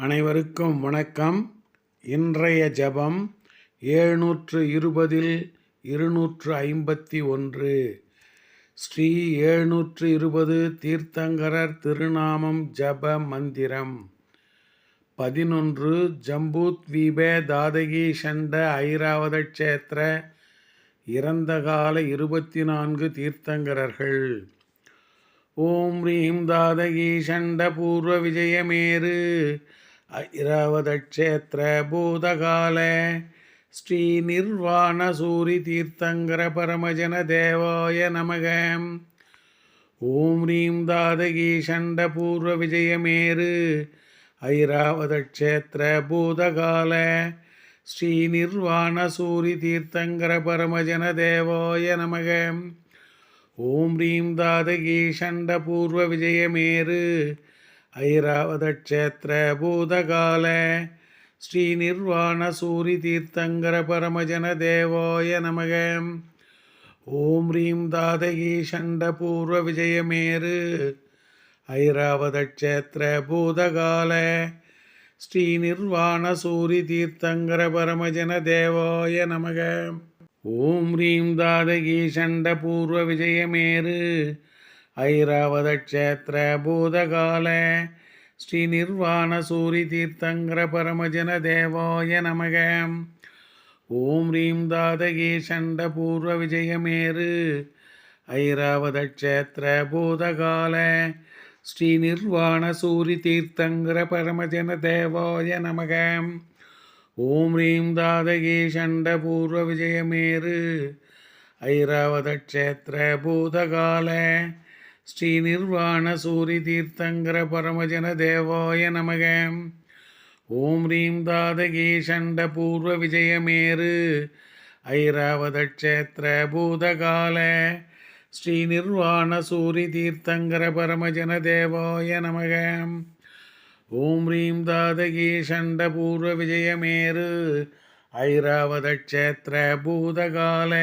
அனைவருக்கும் வணக்கம். இன்றைய ஜபம் ஏழ்நூற்று இருபதில் இருநூற்று ஐம்பத்தி ஒன்று. ஸ்ரீ ஏழ்நூற்று இருபது தீர்த்தங்கரர் திருநாமம் ஜப மந்திரம். பதினொன்று ஜம்பூத்வீபே தாதகி சண்ட ஐராவத க்ஷேத்திர இறந்த கால இருபத்தி நான்கு தீர்த்தங்கரர்கள். ஓம் ரீம் தாதகி சண்ட பூர்வ விஜயமேரு ஐராவதக்ஷேத்திரபூதகால ஸ்ரீ நிர்வாண சூரி தீர்த்தங்கர பரமஜன தேவாய நமக. ஓம் ரீம் தாதகி ஷண்ட பூர்வ விஜயமேரு ஐராவதக்ஷேத்திரபூதகால ஸ்ரீ நிர்வாண சூரி தீர்த்தங்கர பரமஜன தேவாய நமக. ஓம் ரீம் தாதகி ஷண்ட பூர்வ விஜயமேரு ஐராவதக்ஷேத்திர பூதகால ஸ்ரீ நிர்வாண சூரி தீர்த்தங்கர பரமஜன தேவாய நமக ஓம் ரீம் தாதகி ஷண்ட பூர்வ விஜயமேரு ஐராவதக்ஷேத்திர பூதகால ஸ்ரீ நிர்வாண சூரி தீர்த்தங்கர பரமஜன தேவாய நமக ஓம் ரீம் தாதகி ஷண்ட பூர்வ விஜயமேரு ஐராவதக்ஷேத்திர பூதகால ஸ்ரீ நிர்வாண சூரி தீர்த்தங்கர பரமஜன தேவாய நமக. ஓம் ரீம் தாதகி ஷண்ட பூர்வ விஜயமேரு ஐராவதக்ஷேத்திர பூதகால ஸ்ரீ நிர்வாண சூரி தீர்த்தங்கர பரமஜன தேவாய நமக. ஓம் ரீம் தாதகி ஷண்ட பூர்வ விஜயமேரு ஐராவதக்ஷேத்திர பூதகால ஸ்ரீ நிர்வாண சூரி தீர்த்தங்கர பரமஜன தேவாய நமக. ஓம் ரீம் தாதகீ சண்ட பூர்வ விஜயமேரு ஐராவதக்ஷேத்திர பூதகால ஸ்ரீ நிர்வாண சூரி தீர்த்தங்கர பரமஜன தேவாய நமக. ஓம் ரீம் தாதகீ சண்ட பூர்வ விஜயமேரு ஐராவதக்ஷேத்திர பூதகால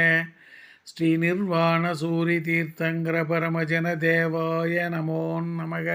ஸ்ரீ நிர்வாண சூரி தீர்த்தங்கர பரமஜன தேவாய நமோ நமக.